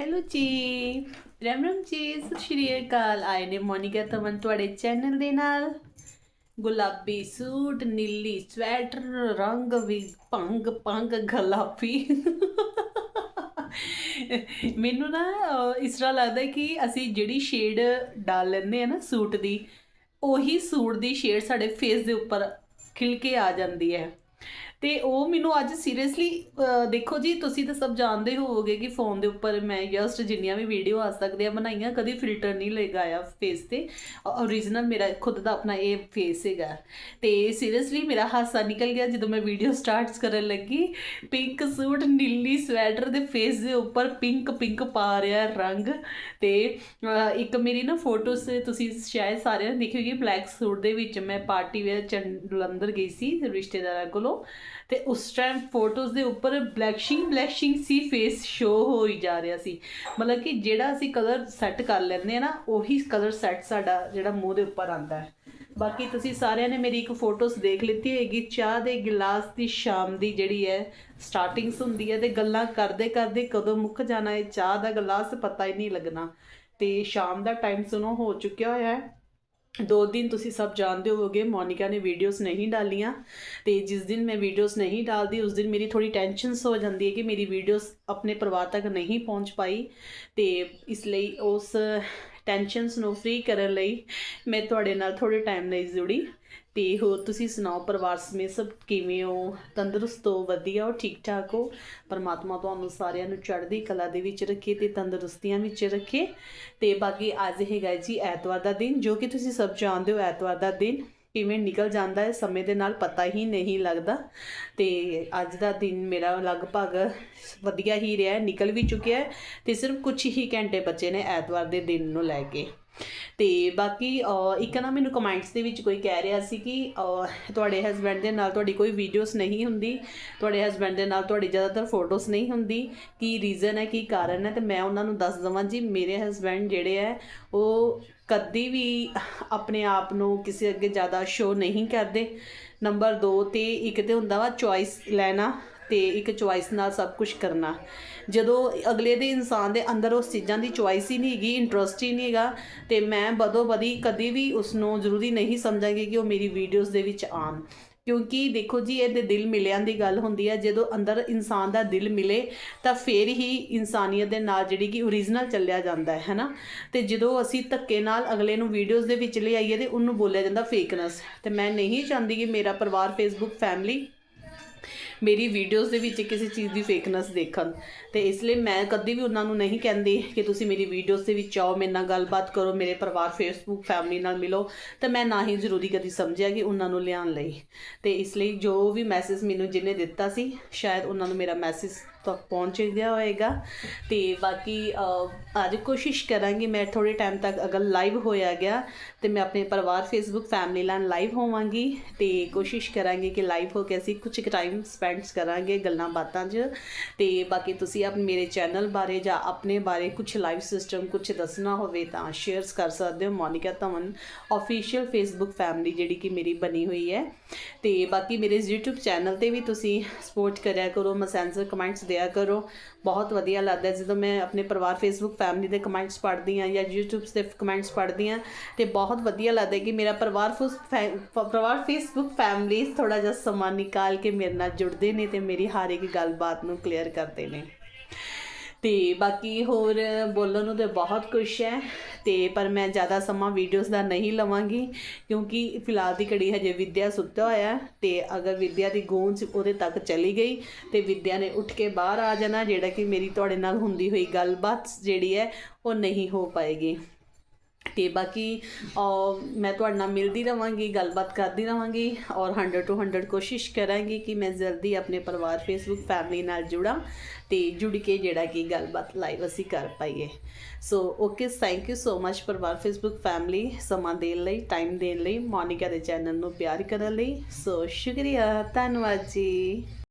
Hello ਜੀ ਰਾਮ ਰਾਮ ਜੀ ਸਤਿ ਸ਼੍ਰੀ ਅਕਾਲ। ਆਏ ਨੇ ਮੋਨਿਕਾ ਤਮਨ ਤੁਹਾਡੇ ਚੈਨਲ ਦੇ ਨਾਲ। ਗੁਲਾਬੀ ਸੂਟ, ਨੀਲੀ ਸਵੈਟਰ ਰੰਗ ਵੀ ਭੰਗ ਭੰਗ ਗੁਲਾਬੀ। ਮੈਨੂੰ ਨਾ ਇਸ ਤਰ੍ਹਾਂ ਲੱਗਦਾ ਕਿ ਅਸੀਂ ਜਿਹੜੀ ਸ਼ੇਡ ਡਾਲ ਲੈਂਦੇ ਆ ਨਾ ਸੂਟ ਦੀ, ਉਹੀ ਸੂਟ ਦੀ ਸ਼ੇਡ ਸਾਡੇ ਫੇਸ ਦੇ ਉੱਪਰ ਖਿਲ ਕੇ ਆ ਜਾਂਦੀ ਹੈ। ਤੇ ਉਹ ਮੈਨੂੰ ਅੱਜ ਸੀਰੀਅਸਲੀ ਦੇਖੋ ਜੀ, ਤੁਸੀਂ ਤਾਂ ਸਭ ਜਾਣਦੇ ਹੋਵੋਗੇ ਕਿ ਫੋਨ ਦੇ ਉੱਪਰ ਮੈਂ ਜਸਟ ਜਿੰਨੀਆਂ ਵੀ ਵੀਡੀਓ ਆ ਸਕਦੇ ਆ, ਬਣਾਈਆਂ, ਕਦੀ ਫਿਲਟਰ ਨਹੀਂ ਲਗਾਇਆ ਫੇਸ ਤੇ। ਓਰੀਜਨਲ ਮੇਰਾ ਖੁਦ ਦਾ ਆਪਣਾ ਇਹ ਫੇਸ ਹੈਗਾ। ਤੇ ਸੀਰੀਅਸਲੀ ਮੇਰਾ ਹਾਸਾ ਨਿਕਲ ਗਿਆ ਜਦੋਂ ਮੈਂ ਵੀਡੀਓ ਸਟਾਰਟਸ ਕਰਨ ਲੱਗੀ। ਪਿੰਕ ਸੂਟ ਨੀਲੀ ਸਵੈਟਰ ਦੇ ਫੇਸ ਦੇ ਉੱਪਰ ਪਿੰਕ ਪਿੰਕ ਪਾ ਰਿਹਾ ਰੰਗ। ਤੇ ਇੱਕ ਮੇਰੀ ਨਾ ਫੋਟੋਸ ਤੁਸੀਂ ਸ਼ਾਇਦ ਸਾਰਿਆਂ ਨੇ ਦੇਖੀ ਹੋਗੀ ਬਲੈਕ ਸੂਟ ਦੇ ਵਿੱਚ ਮੈਂ ਪਾਰਟੀ ਵੇਅਰ ਜਲੰਧਰ ਗਈ ਸੀ ਰਿਸ਼ਤੇਦਾਰਾਂ ਕੋਲੋਂ। ਤੇ ਉਸ ਟਾਈਮ ਫੋਟੋਜ਼ ਦੇ ਉੱਪਰ ਬਲੈਕਸ਼ਿੰਗ ਬਲੈਕਸ਼ਿੰਗ ਸੀ ਫੇਸ ਸ਼ੋ ਹੀ ਜਾ ਰਿਹਾ ਸੀ। ਮਤਲਬ ਕਿ ਜਿਹੜਾ ਅਸੀਂ ਕਲਰ ਸੈੱਟ ਕਰ ਲੈਂਦੇ ਆ ਨਾ, ਉਹੀ ਕਲਰ ਸੈੱਟ ਸਾਡਾ ਜਿਹੜਾ ਮੂੰਹ ਦੇ ਉੱਪਰ ਆਂਦਾ ਹੈ। ਬਾਕੀ ਤੁਸੀਂ ਸਾਰਿਆਂ ਨੇ ਮੇਰੀ ਇੱਕ ਫੋਟੋਸ ਦੇਖ ਲਿੱਤੀ ਹੋਏਗੀ। ਚਾਹ ਦੇ ਗਿਲਾਸ ਦੀ ਸ਼ਾਮ ਦੀ ਜਿਹੜੀ ਹੈ ਸਟਾਰਟਿੰਗਸ ਹੁੰਦੀ ਹੈ ਤੇ ਗੱਲਾਂ ਕਰਦੇ ਕਰਦੇ ਕਦੋਂ ਮੁੱਕ ਜਾਣਾ ਹੈ, ਚਾਹ ਦਾ ਗਿਲਾਸ ਪਤਾ ਹੀ ਨਹੀਂ ਲੱਗਣਾ। ਤੇ ਸ਼ਾਮ ਦਾ ਟਾਈਮ ਸੁਣੋ, ਹੋ ਚੁੱਕਿਆ ਹੋਇਆ ਹੈ। ਦੋ ਦਿਨ ਤੁਸੀਂ ਸਭ ਜਾਣਦੇ ਹੋਵੋਗੇ, ਮੋਨਿਕਾ ਨੇ ਵੀਡੀਓਜ਼ ਨਹੀਂ ਡਾਲੀਆਂ ਤੇ ਜਿਸ ਦਿਨ ਮੈਂ ਵੀਡੀਓਜ਼ ਨਹੀਂ ਡਾਲਦੀ, ਉਸ ਦਿਨ ਮੇਰੀ ਥੋੜੀ ਟੈਨਸ਼ਨਸ ਹੋ ਜਾਂਦੀ ਹੈ ਕਿ ਮੇਰੀ ਵੀਡੀਓਜ਼ ਆਪਣੇ ਪਰਿਵਾਰ ਤੱਕ ਨਹੀਂ ਪਹੁੰਚ ਪਾਈ ਤੇ ਇਸ ਲਈ ਉਸ ਟੈਨਸ਼ਨਸ ਨੂੰ ਫ੍ਰੀ ਕਰਨ ਲਈ ਮੈਂ ਤੁਹਾਡੇ ਨਾਲ ਥੋੜੇ ਟਾਈਮ ਲਈ ਜੁੜੀ। ਤੇ ਹੋਰ ਤੁਸੀਂ ਸੁਣਾਓ, ਪਰਿਵਾਰ ਸਮੇਤ ਸਭ ਕਿਵੇਂ ਹੋ? ਤੰਦਰੁਸਤ ਹੋ, ਵਧੀਆ ਹੋ ਠੀਕ ਠਾਕ ਹੋ? ਪਰਮਾਤਮਾ ਤੁਹਾਨੂੰ ਸਾਰਿਆਂ ਨੂੰ ਚੜ੍ਹਦੀ ਕਲਾ ਦੇ ਵਿੱਚ ਰੱਖੇ ਤੇ ਤੰਦਰੁਸਤੀਆਂ ਵਿੱਚ ਰੱਖੇ। ਤੇ ਬਾਕੀ ਅੱਜ ਹੈਗਾ ਜੀ ਐਤਵਾਰ ਦਾ ਦਿਨ, ਜੋ ਕਿ ਤੁਸੀਂ ਸਭ ਜਾਣਦੇ ਹੋ ਐਤਵਾਰ ਦਾ ਦਿਨ। ਕਿਵੇਂ ਨਿਕਲ ਜਾਂਦਾ ਹੈ, ਸਮੇਂ ਦੇ ਨਾਲ ਪਤਾ ਹੀ ਨਹੀਂ ਲੱਗਦਾ। ਤੇ ਅੱਜ ਦਾ ਦਿਨ ਮੇਰਾ ਲਗਭਗ ਵਧੀਆ ਹੀ ਰਿਹਾ ਨਿਕਲ ਵੀ ਚੁੱਕਿਆ ਹੈ ਤੇ ਸਿਰਫ ਕੁਝ ਹੀ ਘੰਟੇ ਬਚੇ ਨੇ ਐਤਵਾਰ ਦੇ ਦਿਨ ਨੂੰ ਲੈ ਕੇ। ਤੇ ਬਾਕੀ ਇੱਕ ਨਾ ਮੈਨੂੰ ਕਮੈਂਟਸ ਦੇ ਵਿੱਚ ਕੋਈ ਕਹਿ ਰਿਹਾ ਸੀ ਕਿ ਤੁਹਾਡੇ ਹਸਬੰਡ ਦੇ ਨਾਲ ਤੁਹਾਡੀ ਕੋਈ ਵੀਡੀਓਜ਼ ਨਹੀਂ ਹੁੰਦੀ, ਤੁਹਾਡੇ ਹਸਬੰਡ ਦੇ ਨਾਲ ਤੁਹਾਡੀ ਜ਼ਿਆਦਾਤਰ ਫੋਟੋਜ਼ ਨਹੀਂ ਹੁੰਦੀ, ਕੀ ਰੀਜ਼ਨ ਹੈ, ਕੀ ਕਾਰਨ ਹੈ, ਤੇ ਮੈਂ ਉਹਨਾਂ ਨੂੰ ਦੱਸ ਦਵਾਂ ਜੀ, ਮੇਰੇ ਹਸਬੰਡ ਜਿਹੜੇ ਹੈ, ਉਹ ਕਦੀ ਵੀ ਆਪਣੇ ਆਪ ਨੂੰ ਕਿਸੇ ਅੱਗੇ ਜ਼ਿਆਦਾ ਸ਼ੋ ਨਹੀਂ ਕਰਦੇ। ਨੰਬਰ 2 ਤੇ ਇੱਕ ਤੇ ਹੁੰਦਾ ਵਾ ਚੁਆਇਸ ਲੈਣਾ ਤੇ ਇੱਕ ਚੁਆਇਸ ਨਾਲ ਸਭ ਕੁਝ ਕਰਨਾ। ਜਦੋਂ ਅਗਲੇ ਦੇ ਇਨਸਾਨ ਦੇ ਅੰਦਰ ਉਸ ਚੀਜ਼ਾਂ ਦੀ ਚੁਆਇਸ ਹੀ ਨਹੀਂ ਹੈਗੀ ਇੰਟਰਸਟ ਹੀ ਨਹੀਂ ਹੈਗਾ, ਤੇ ਮੈਂ ਬਦੋ ਬਦੀ ਕਦੀ ਵੀ ਉਸ ਨੂੰ ਜ਼ਰੂਰੀ ਨਹੀਂ ਸਮਝਾਂਗੀ ਕਿ ਉਹ ਮੇਰੀ ਵੀਡੀਓਜ਼ ਦੇ ਵਿੱਚ ਆਣ ਕਿਉਂਕਿ ਦੇਖੋ ਜੀ, ਇਹ ਤੇ ਦਿਲ ਮਿਲਿਆਂ ਦੀ ਗੱਲ ਹੁੰਦੀ ਹੈ, ਜਦੋਂ ਅੰਦਰ ਇਨਸਾਨ ਦਾ ਦਿਲ ਮਿਲੇ, ਤਾਂ ਫੇਰ ਹੀ ਇਨਸਾਨੀਅਤ ਦੇ ਨਾਲ ਜਿਹੜੀ ਕਿ ਓਰੀਜਨਲ ਚੱਲਿਆ ਜਾਂਦਾ ਹੈ, ਹੈਨਾ? ਤੇ ਜਦੋਂ ਅਸੀਂ ਧੱਕੇ ਨਾਲ ਅਗਲੇ ਨੂੰ ਵੀਡੀਓਜ਼ ਦੇ ਵਿੱਚ ਲਿਆਈਏ ਤੇ ਉਹਨੂੰ ਬੋਲਿਆ ਜਾਂਦਾ ਫੇਕਨੈਸ ਤੇ ਮੈਂ ਨਹੀਂ ਚਾਹੁੰਦੀ ਕਿ ਮੇਰਾ ਪਰਿਵਾਰ ਫੇਸਬੁੱਕ ਫੈਮਿਲੀ ਮੇਰੀ ਵੀਡੀਓਜ਼ ਦੇ ਵਿੱਚ ਕਿਸੇ ਚੀਜ਼ ਦੀ ਫੇਕਨੈਸ ਦੇਖਣ। ਤੇ ਇਸ ਲਈ ਮੈਂ ਕਦੀ ਵੀ ਉਹਨਾਂ ਨੂੰ ਨਹੀਂ ਕਹਿੰਦੀ ਕਿ ਤੁਸੀਂ ਮੇਰੀ ਵੀਡੀਓਜ਼ ਦੇ ਵਿੱਚ ਆਓ, ਮੇਰੇ ਨਾਲ ਗੱਲਬਾਤ ਕਰੋ, ਮੇਰੇ ਪਰਿਵਾਰ ਫੇਸਬੁੱਕ ਫੈਮਿਲੀ ਨਾਲ ਮਿਲੋ। ਤੇ ਮੈਂ ਨਾ ਹੀ ਜ਼ਰੂਰੀ ਕਦੀ ਸਮਝਿਆ ਕਿ ਉਹਨਾਂ ਨੂੰ ਲਿਆਉਣ ਲਈ। ਤੇ ਇਸ ਲਈ ਜੋ ਵੀ ਮੈਸੇਜ ਮੈਨੂੰ ਜਿਹਨੇ ਦਿੱਤਾ ਸੀ, ਸ਼ਾਇਦ ਉਹਨਾਂ ਨੂੰ ਮੇਰਾ ਮੈਸੇਜ ਤੱਕ ਪਹੁੰਚ ਗਿਆ ਹੋਏਗਾ। ਤੇ ਬਾਕੀ ਅੱਜ ਕੋਸ਼ਿਸ਼ ਕਰਾਂਗੀ ਮੈਂ ਥੋੜੇ ਟਾਈਮ ਤੱਕ ਅਗਰ ਲਾਈਵ ਹੋਇਆ ਗਿਆ, ਤੇ ਮੈਂ ਆਪਣੇ ਪਰਿਵਾਰ ਫੇਸਬੁੱਕ ਫੈਮਿਲੀ ਨਾਲ ਲਾਈਵ ਹੋਵਾਂਗੀ। ਤੇ ਕੋਸ਼ਿਸ਼ ਕਰਾਂਗੇ ਕਿ ਲਾਈਵ ਹੋ ਕੇ ਅਸੀਂ ਕੁਝ ਟਾਈਮ ਸਪੈਂਡਸ ਕਰਾਂਗੇ ਗੱਲਾਂ ਬਾਤਾਂ 'ਚ। ਤੇ ਬਾਕੀ ਤੁਸੀਂ ਆਪ ਮੇਰੇ ਚੈਨਲ ਬਾਰੇ ਜਾਂ ਆਪਣੇ ਬਾਰੇ ਕੁਝ ਲਾਈਵ ਸਿਸਟਮ ਕੁਝ ਦੱਸਣਾ ਹੋਵੇ ਤਾਂ ਸ਼ੇਅਰਸ ਕਰ ਸਕਦੇ ਹੋ। Monika Dhawan official Facebook family ਜਿਹੜੀ ਕਿ ਮੇਰੀ ਬਣੀ ਹੋਈ ਹੈ। ਤੇ ਬਾਕੀ ਮੇਰੇ YouTube ਚੈਨਲ ਤੇ ਵੀ ਤੁਸੀਂ ਸਪੋਰਟ ਕਰਿਆ ਕਰੋ। ਮੈਸੇਂਜਰ ਕਮੈਂਟਸ ਦਿਆ ਕਰੋ। ਬਹੁਤ ਵਧੀਆ ਲੱਗਦਾ ਜਦੋਂ ਮੈਂ ਆਪਣੇ ਪਰਿਵਾਰ ਫੇਸਬੁੱਕ ਫੈਮਿਲੀ ਦੇ ਕਮੈਂਟਸ ਪੜ੍ਹਦੀ ਹਾਂ ਜਾਂ YouTube 'ਤੇ ਕਮੈਂਟਸ ਪੜ੍ਹਦੀ ਹਾਂ, ਤੇ ਬਹੁਤ ਵਧੀਆ ਲੱਗਦਾ ਕਿ ਮੇਰਾ ਪਰਿਵਾਰ ਫੁਸ- ਫੈ- ਪਰਿਵਾਰ ਫੇਸਬੁੱਕ ਫੈਮਿਲੀ ਥੋੜਾ ਜਿਹਾ ਸਮਾਂ ਨਿਕਾਲ ਕੇ ਮੇਰੇ ਨਾਲ ਜੁੜਦੇ ਨੇ ਤੇ ਮੇਰੀ ਹਰ ਇੱਕ ਗੱਲਬਾਤ ਨੂੰ ਕਲੀਅਰ ਕਰਦੇ ਨੇ। ਤੇ ਬਾਕੀ ਹੋਰ ਬੋਲਣ ਨੂੰ ਤੇ ਬਹੁਤ ਕੁਝ ਹੈ ਤੇ ਪਰ ਮੈਂ ਜ਼ਿਆਦਾ ਸਮਾਂ ਵੀਡੀਓਜ਼ ਦਾ ਨਹੀਂ ਲਵਾਂਗੀ ਕਿਉਂਕਿ ਫਿਲਹਾਲ ਦੀ ਘੜੀ ਹਜੇ ਵਿਦਿਆ ਸੁੱਤਾ ਹੋਇਆ ਹੈ ਤੇ ਅਗਰ ਵਿਦਿਆ ਦੀ ਗੂੰਜ ਉਹਦੇ ਤੱਕ ਚਲੀ ਗਈ ਤੇ ਵਿਦਿਆ ਨੇ ਉੱਠ ਕੇ ਬਾਹਰ ਆ ਜਾਣਾ ਜਿਹੜਾ ਕਿ ਮੇਰੀ ਤੁਹਾਡੇ ਨਾਲ ਹੁੰਦੀ ਹੋਈ ਗੱਲਬਾਤ ਜਿਹੜੀ ਹੈ ਉਹ ਨਹੀਂ ਹੋ ਪਾਏਗੀ। ਤੇ ਬਾਕੀ ਮੈਂ ਤੁਹਾਡੇ ਨਾਲ ਮਿਲਦੀ ਰਵਾਂਗੀ, ਗੱਲਬਾਤ ਕਰਦੀ ਰਵਾਂਗੀ ਔਰ 100 ਟੂ 100 ਕੋਸ਼ਿਸ਼ ਕਰਾਂਗੀ ਕਿ ਮੈਂ ਜਲਦੀ ਆਪਣੇ ਪਰਿਵਾਰ ਫੇਸਬੁੱਕ ਫੈਮਿਲੀ ਨਾਲ ਜੁੜਾਂ ਤੇ ਜੁੜ ਕੇ ਜਿਹੜਾ ਕਿ ਗੱਲਬਾਤ ਲਾਈਵ ਅਸੀਂ ਕਰ ਪਾਈਏ। So okay thank you so much ਪਰਿਵਾਰ ਫੇਸਬੁੱਕ ਫੈਮਿਲੀ ਸਮਾਂ ਦੇਣ ਲਈ ਟਾਈਮ ਦੇਣ ਲਈ, ਮੋਨਿਕਾ ਦੇ ਚੈਨਲ ਨੂੰ ਪਿਆਰ ਕਰਨ ਲਈ। ਸੋ ਸ਼ੁਕਰੀਆ, ਧੰਨਵਾਦ ਜੀ।